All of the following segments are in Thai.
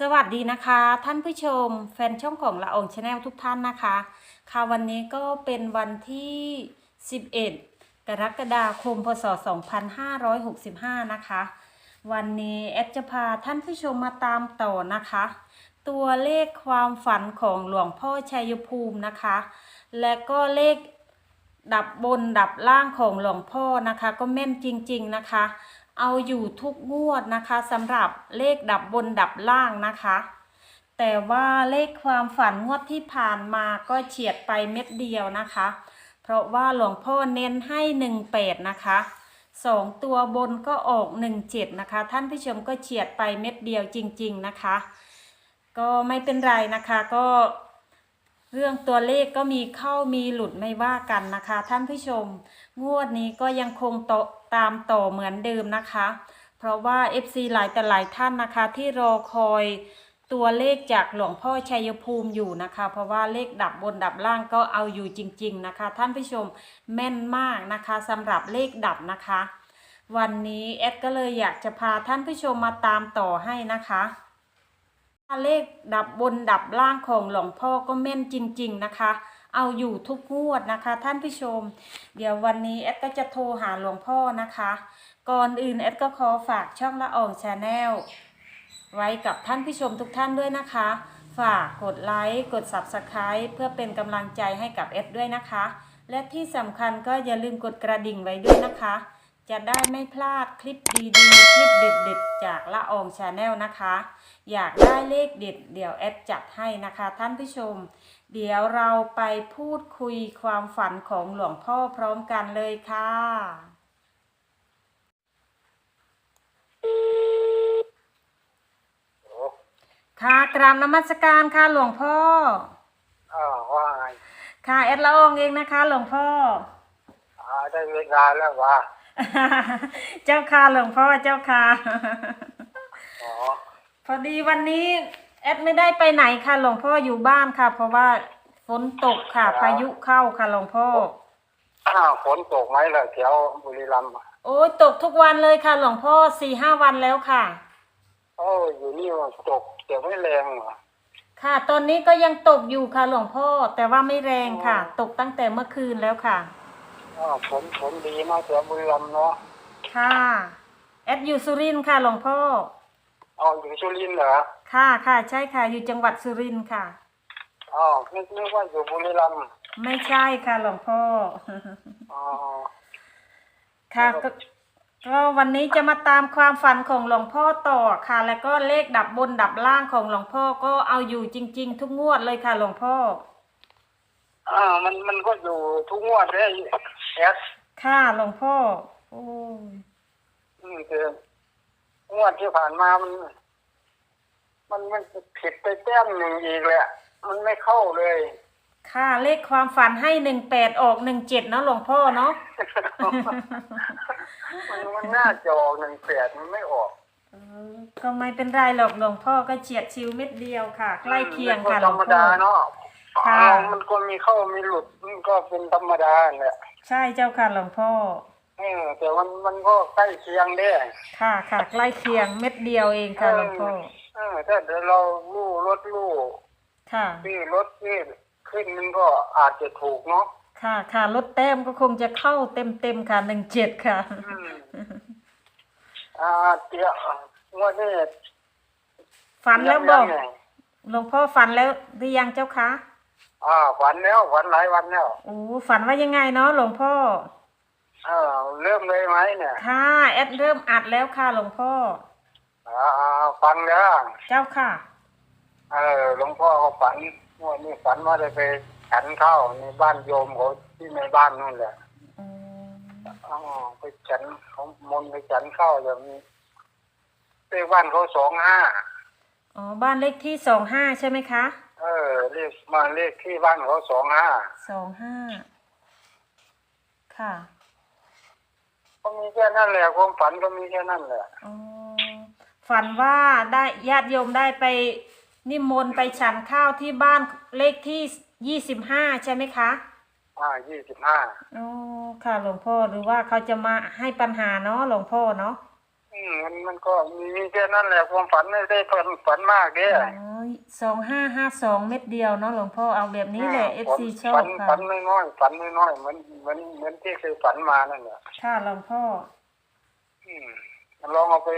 สวัสดีนะคะ ท่านผู้ชม แฟนช่องของละอองชาแนลทุกท่านนะคะ ค่ะวันนี้ก็เป็นวันที่ 11 กรกฎาคมพศ 2565 นะคะ วันนี้แอดจะพาท่านผู้ชมมาตามต่อนะคะ ตัวเลขความฝันของหลวงพ่อชัยภูมินะคะ และก็เลขดับบนดับล่างของหลวงพ่อนะคะ ก็แม่นจริง ๆ นะคะ เอาอยู่ทุกงวดนะคะสำหรับเลขดับบนดับล่างนะคะ แต่ว่าเลขความฝันงวดที่ผ่านมาก็เฉียดไปเม็ดเดียวนะคะ เพราะว่าหลวงพ่อเน้นให้หนึ่งแปดนะคะสองตัวบนก็ออกหนึ่งเจ็ดนะคะ ท่านผู้ชมก็เฉียดไปเม็ดเดียวจริง ๆนะคะ ก็ไม่เป็นไรนะคะก็ เรื่องตัวเลขก็มีเข้ามีหลุดไม่ว่ากันนะคะ ท่านผู้ชม งวดนี้ก็ยังคงตตามต่อเหมือนเดิมนะคะ เพราะว่า FC หลายแต่หลายท่านนะคะที่รอคอยตัวเลขจากหลวงพ่อชัยภูมิอยู่นะคะ เพราะว่าเลขดับบนดับล่างก็เอาอยู่จริง ๆนะคะ ท่านผู้ชมแม่นมากนะคะสำหรับเลขดับนะคะ วันนี้แอดก็เลยอยากจะพาท่านผู้ชมมาตามต่อให้นะคะ เลขดับบนดับล่างของหลวงพ่อก็แม่นจริง ๆนะคะ เอาอยู่ทุกงวดนะคะ ท่านผู้ชม เดี๋ยววันนี้แอดก็จะโทรหาหลวงพ่อนะคะ ก่อนอื่นแอดก็ขอฝากช่องละอองชาแนลไว้กับท่านผู้ชมทุกท่านด้วยนะคะ ฝากกดไลค์กด Subscribe เพื่อเป็นกำลังใจให้กับแอดด้วยนะคะ และที่สำคัญก็อย่าลืมกดกระดิ่งไว้ด้วยนะคะ จะได้ไม่พลาดคลิปดีๆ คลิปเด็ดๆ จากละอองชาแนลนะคะ อยากได้เลขเด็ด เดี๋ยวแอดจัดให้นะคะท่านผู้ชม เดี๋ยวเราไปพูดคุยความฝันของหลวงพ่อพร้อมกันเลยค่ะโอ้ค่ะกราบนมัสการค่ะหลวงพ่ออ่าว่าไงค่ะแอดละอองเองนะคะ หลวงพ่ออ่าได้เวลาแล้วว่า เจ้าค่ะหลวงพ่อเจ้าค่ะ อ๋อพอดีวันนี้แอดไม่ได้ไปไหนค่ะหลวงพ่ออยู่บ้านค่ะ เพราะว่าฝนตกค่ะ พายุเข้าค่ะหลวงพ่อ อ้าวฝนตกไหมล่ะแถวบุรีรัมย์อะโอ้ยตกทุกวันเลยค่ะหลวงพ่อสี่ห้าวันแล้วค่ะ โอ้อยู่นี่มันตกแต่ไม่แรงเหรอค่ะ ตอนนี้ก็ยังตกอยู่ค่ะหลวงพ่อ แต่ว่าไม่แรงค่ะ ตกตั้งแต่เมื่อคืนแล้วค่ะ อ้าวฝนฝนดีมากแถวบุรีรัมย์เนาะค่ะ แอดอยู่สุรินทร์ค่ะหลวงพ่ออ๋ออยู่สุรินทร์เหรอค่ะค่ะใช่ค่ะอยู่จังหวัดสุรินทร์ค่ะอ๋อนึกนึกว่าอยู่บุรีรัมย์ไม่ใช่ค่ะหลวงพ่อ อ๋อค่ะก็ก็วันนี้จะมาตามความฝันของหลวงพ่อต่อค่ะ แล้วก็เลขดับบนดับล่างของหลวงพ่อก็เอาอยู่จริง ๆ ทุกงวดเลยค่ะหลวงพ่อ อ่ามันมันก็อยู่ทุกงวดเลยแอดค่ะหลวงพ่อ โอ้ยอืมคืองวดที่ผ่านมามัน มันมันผิดไปแต้มหนึ่งอีกแหละมันไม่เข้าเลย ค่ะเลขความฝันให้หนึ่งแปดออกหนึ่งเจ็ดเนาะหลวงพ่อเนาะ มันมันน่าจะออกหนึ่งแปดมันไม่ออกเออก็ไม่เป็นไรหรอกหลวงพ่อก็เฉียดชิวเม็ดเดียวค่ะ ใกล้เคียงค่ะหลธวรงรมพ่อดาเนาะ ค่ะเอามันก็มีเข้ามีหลุดมันก็เป็นธรรมดาแหละใช่เจ้าค่ะหลวงพ่อ เออแต่มันมันก็ใกล้เคียงเด้ค่ะค่ะใกล้เคียงเม็ดเดียวเองค่ะหลวงพ่อ เออถ้าเดี๋ยวเราลู่รถลู่ค่ะที่รถที่ขึ้นมันก็อาจจะถูกเนาะค่ะค่ะลดแต้มก็คงจะเข้าเต็มเต็มๆค่ะหนึ่งเจ็ดค่ะอืมอ่าเตี้ยงวดนี้ฝันแล้วบอกยังไงหลวงพ่อฝันแล้วหรือยังเจ้าคะ อ่าฝันแล้วฝันหลายวันแล้วโอ้ฝันว่ายังไงเนาะหลวงพ่อเออเริ่มเลยไหมเนี่ยค่ะแอดเริ่มอัดแล้วค่ะหลวงพ่ออ่าฟังแล้วเจ้าค่ะ เออหลวงพ่อก็ฝันว่านี่ฝันว่าได้ไปฉันข้าวในบ้านโยมเขาที่ในบ้านนู่นแหละอืมอ๋อไปฉันเขามนต์ไปฉันข้าวอย่างนี้เลขบ้านเขาสองห้าอ๋อบ้านเลขที่สองห้าใช่ไหมคะ เออเลขมาเลขที่บ้านเขาสองห้าสองห้าค่ะก็มีแค่นั้นแหละความฝันก็มีแค่นั้นแหละอ๋อฝันว่าได้ญาติโยมได้ไปนิมนต์ไปฉันข้าวที่บ้านเลขที่ยี่สิบห้าใช่ไหมคะอ่ายี่สิบห้าอ๋อค่ะหลวงพ่อหรือว่าเขาจะมาให้ปัญหาเนาะหลวงพ่อเนาะ อืมมันมันก็มีแค่นั้นแหละความฝันไม่ได้ฝันฝันมากเด้อสองห้าห้าสองเม็ดเดียวเนาะหลวงพ่อเอาแบบนี้แหละเอฟซีชอฝับนค่ะฝันน้อยๆฝันน้อยๆเหมือนเหมือนเหมือนที่เคยฝันมานั่นแหละค่ะหลวงพ่ออืมลองเอาไป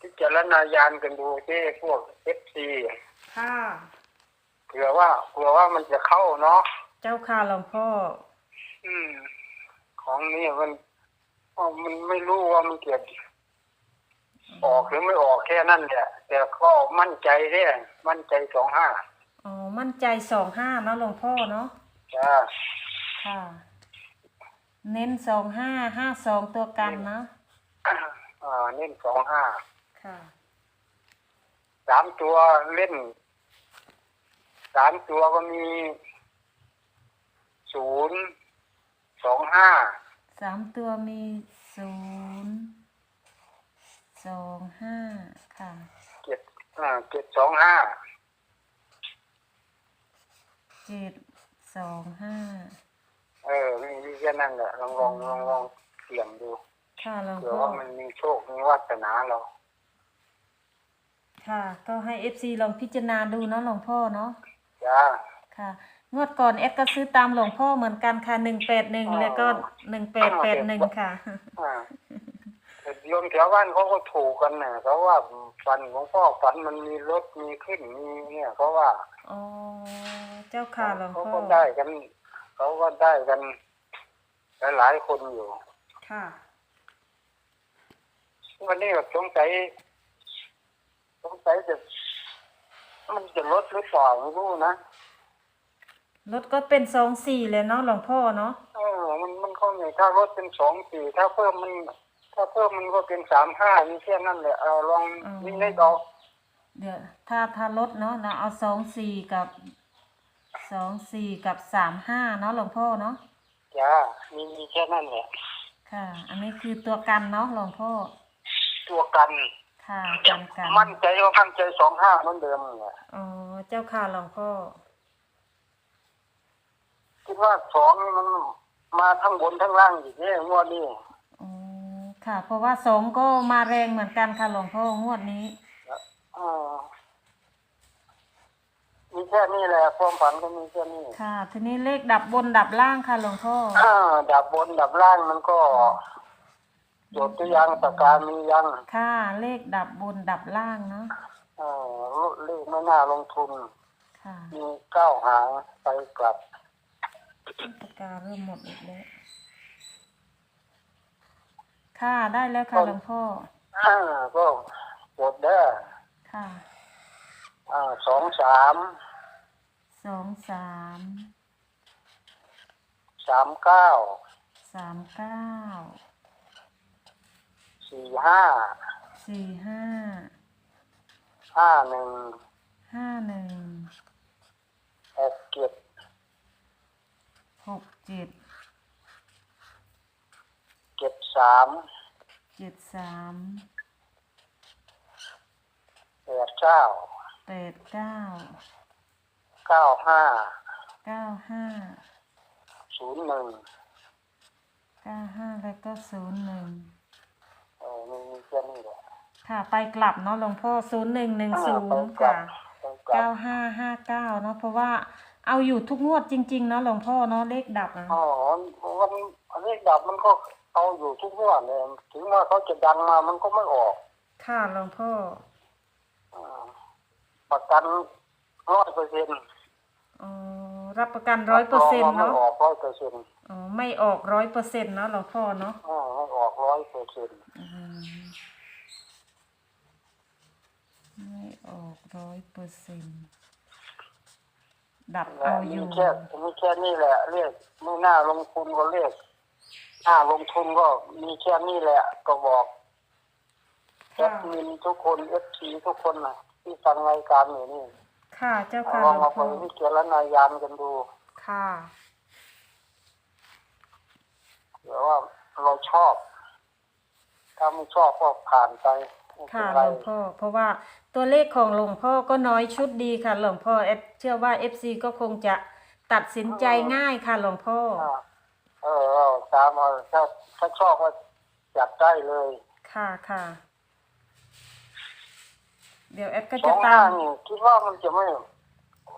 พิจารณญาณกันดูที่พวกเอฟซีค่ะเผื่อว่าเผื่อว่ามันจะเข้าเนาะเจ้าค่ะหลวงพ่อ อืม ของนี่มันอ๋อมันไม่รู้ว่ามันเกิด ออกหรือไม่ออกแค่นั้นแหละแต่ก็มั่นใจเด้มั่นใจสองห้าอ๋อ มั่นใจสองห้าเนาะหลวงพ่อเนาะจ้าค่ะ เน้นสองห้าห้าสองตัวกันเนาะอ่าเล่นสองห้าค่ะสามตัวเล่นสามตัวก็มีศูนย์สองห้าสามตัวมีศูนย์ สองห้าค่ะ เจ็ดอ่าเจ็ดสองห้าเจ็ดสองห้าเออมีมีแค่นั้นแหละลองลองลองลองเสี่ยงดูค่ะหลวงเผื่อพ่อว่ามันมีโชคมีวาสนาเรา ค่ะ ก็ให้เอฟซีลองพิจารณาดูเนาะหลวงพ่อเนาะ จ้า ค่ะ งวดก่อนเอสก็ซื้อตามหลวงพ่อเหมือนกันค่ะหนึ่งแปดหนึ่งอ๋อแล้วก็หนึ่งแปดแปดหนึ่งค่ะ อ่าแต่ โยมแถวบ้านเขาก็ถูกกันนะเขาว่าฝันของพ่อฝันมันมีรถมีขึ้นมีเนี่ยเขาว่าอ๋อเจ้าค่ะหลวงเขาพ่อก็ได้กันเขาก็ได้กันหลายๆคนอยู่ ค่ะ วันนี้แบบสงสัยสงสัยจะมันจะลดหรือเปล่าไม่รู้นะรถก็เป็นสองสี่เลยเนาะหลวงพ่อเนาะเออมันมันเขาไงถ้ารถเป็นสองสี่ถ้าเพิ่มมัน ถ้าเพิ่มมันก็เป็นสามห้านี่แค่นั้นแหละเอาลองนี่ได้ดอกเดี๋ยวถ้าถ้ารถเนาะนะเอาสองสี่กับสองสี่กับสามห้าเนาะหลวงพ่อเนาะจ้ามีมีแค่นั้นแหละค่ะ อันนี้คือตัวกันเนาะหลวงพ่อตัวกันค่ะกันกันมั่นใจก็มั่นใจสองห้าเหมือนเดิมแหละอ๋อเจ้าค่ะหลวงพ่อคิดว่าสองนี่มันมาทั้งบนทั้งล่างอีกเนี่ยงวดนี้ อ๋อ ค่ะ เพราะว่าสองก็มาแรงเหมือนกันค่ะหลวงพ่องวดนี้อ่ามีแค่นี้แหละความฝันก็มีแค่นี้ค่ะ ทีนี้เลขดับบนดับล่างค่ะหลวงพ่ออ่าดับบนดับล่างมันก็จดตัวยังปากกามียังค่ะ เลขดับบนดับล่างเนาะเอ่อเลขไม่น่าลงทุน ค่ะมีเก้าหางไปกลับปากกาเริ่มหมดอีกแล้ว ค่ะได้แล้วค่ะหลวงพ่อ อ่าก็จดได้อค่ะอ่าสองสามสองสามสามเก้าสามเก้าสี่ห้าสี่ห้าห้าหนึ่งห้าหนึ่งหกเจ็ดหกเจ็ดเจ็ด สามเจ็ดสามแปดเก้าแปดเก้าเก้าห้าเก้าห้าศูนย์หนึ่งเก้าห้าแล้วก็ศูนย์หนึ่งเออมีมีแค่นี้แหละค่ะ ไปกลับเนาะหลวงพ่อศูนย์หนึ่งหนึ่งศูนย์ไปกลัค่ะบไปกลัเก้าบห้าห้าเก้าเนาะเพราะว่าเอาอยู่ทุกงวดจริง ๆ เนาะหลวงพ่อเนาะเลขดับนะอ๋อมันอันนี้ดับมันก็ เอาอยู่ทุกงวดเลยถึงว่าเขาจะดังมามันก็ไม่ออก ค่ะหลวงพ่ออ่าประกันร้อยเปอร์เซ็นต์อ๋อรับประกันร้อยเปอร์เซ็นต์ไม่เนาะออกร้อยเปอร์เซ็นต์อ๋อไม่ออกร้อยเปอร์เซ็นต์เนาะหลวงพ่อเนาะไม่ออกร้อยเปอร์เซ็นต์อืมไม่ออกร้อยเปอร์เซ็นต์ดับเอาอยู่ มีแค่มีแค่นี้แหละเรียกไม่น่าลงทุนก็เรียก น่าลงทุนก็มีแค่นี้แหละ ก็บอกแอค่ะดมินทุกคนเอฟซีทุกคนนะที่ฟังรายการอยู่นี่ค่ะ เจ้าค่ะลองหลวมางไปพ่อวิจารณญาณกันดู ค่ะเดี๋ยวว่าเราชอบ ถ้าไม่ชอบก็ผ่านไปไม่เป็ค่ะนหไรลวงพ่อเพราะว่าตัวเลขของหลวงพ่อก็น้อยชุดดีค่ะหลวงพ่อเอฟเชื่อว่าเอฟซีก็คงจะตัดสินใจง่ายค่ะหลวงพ่ออ่าเออเอาตามเอาถ้าถ้าชอบก็จัดได้เลยค่ะค่ะ เดี๋ยวแอดก็สจะองตาห้ามนี่คิดว่ามันจะไม่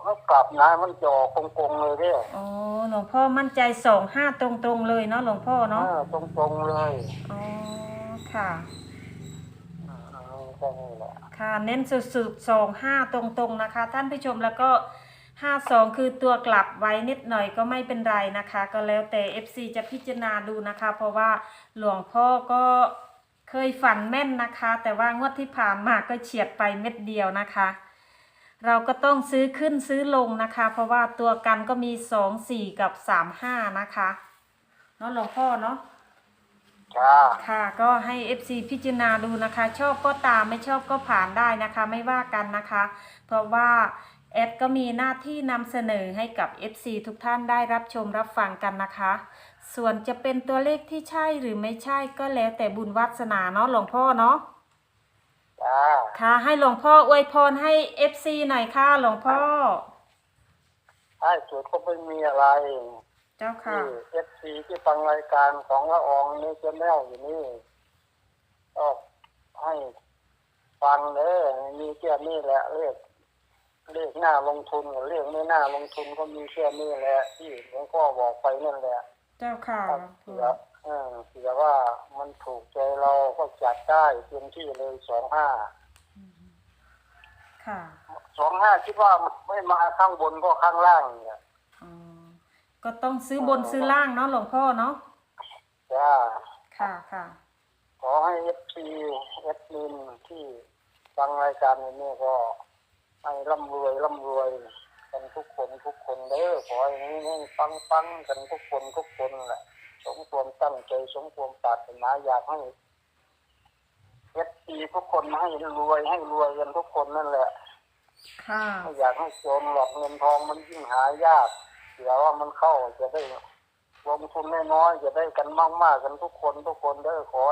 ไม่กลับนะมันจะออกกงๆเลยเนี่ยอ๋อหลวงพ่อมั่นใจสองห้าตรงๆเลยเนาะหลวงพ่อเนาะตรงตรงๆเลยอ๋อค่ะ อืมแค่นี้แหละ ค่ะเน้นสุดๆสองห้าตรงๆนะคะ ท่านผู้ชมแล้วก็ ห้าสองคือตัวกลับไว้นิดหน่อยก็ไม่เป็นไรนะคะ ก็แล้วแต่ FC จะพิจารณาดูนะคะ เพราะว่าหลวงพ่อก็เคยฝันแม่นนะคะ แต่ว่างวดที่ผ่านมาก็เฉียดไปเม็ดเดียวนะคะ เราก็ต้องซื้อขึ้นซื้อลงนะคะ เพราะว่าตัวกันก็มีสองสี่กับสามห้านะคะเนาะหลวงพ่อเนาะจ้าค่ะก็ให้ FC พิจารณาดูนะคะ ชอบก็ตามไม่ชอบก็ผ่านได้นะคะ ไม่ว่ากันนะคะ เพราะว่า แอดก็มีหน้าที่นำเสนอให้กับ FC ทุกท่านได้รับชมรับฟังกันนะคะ ส่วนจะเป็นตัวเลขที่ใช่หรือไม่ใช่ก็แล้วแต่บุญวาสนาเนาะหลวงพ่อเนาะจ้าค่ะ ให้หลวงพ่ออวยพรให้ FC หน่อยค่ะหลวงพ่อ ใช่สุดก็ไม่มีอะไรเจ้าค่ะ ที่เอฟซีที่ฟังรายการของละอองนี่จะแนวอยู่นี่ก็ให้ฟังเด้อมีแค่นี้แหละเรียก เรียกหน้าลงทุนกับเรียกไม่น่าลงทุนก็มีแค่นี้แหละที่หลวงพ่อบอกไปนั่นแหละเจ้าค่ะเสือเออเสือว่ามันถูกใจเราก็จัดได้เต็มที่เลยสองห้าค่ะสองห้าคิดว่าไม่มาข้างบนก็ข้างล่างเนี่ยอ๋อก็ต้องซื้อบนซื้อล่างเนาะหลวงพ่อเนาะจ้าค่ะค่ะขอให้เอฟซีเอฟมินที่ฟังรายการนี้ก็ ให้ร่ำรวยร่ำรวย กันทุกคนทุกคนเด้อขอให้นี้ให้ฟังฟังกันทุกคนทุกคนแหละสมความตั้งใจสมความปรารถนาอยากให้เอฟซีทุกคนให้รวยให้รวยกันทุกคนนั่นแหละค่ะไม่อยากให้โจรหลอกเงินทองมันยิ่งหายากเดี๋ยวว่ามันเข้าจะได้ลงทุนน้อยๆจะได้กันมากๆกันทุกคนทุกคนเด้อขอ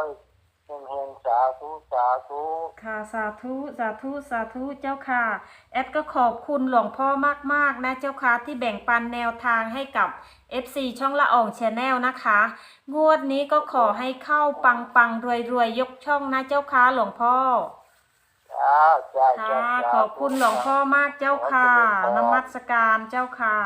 ให้เฮงๆสาธุสาธุค่ะสาธุสาธุสาธุเจ้าค่ะ แอดก็ขอบคุณหลวงพ่อมาก ๆ นะเจ้าค่ะ ที่แบ่งปันแนวทางให้กับ FC ช่องละอองชาแนลนะคะ งวดนี้ก็ขอให้เข้าปังปังรวยรวยๆยกช่องนะเจ้าค่ะหลวงพ่อจ้าจ้าจ้าค่ะจ้าขอบคุณหลวงพ่อมากเจ้าค่ะนมัสการเจ้าค่ะ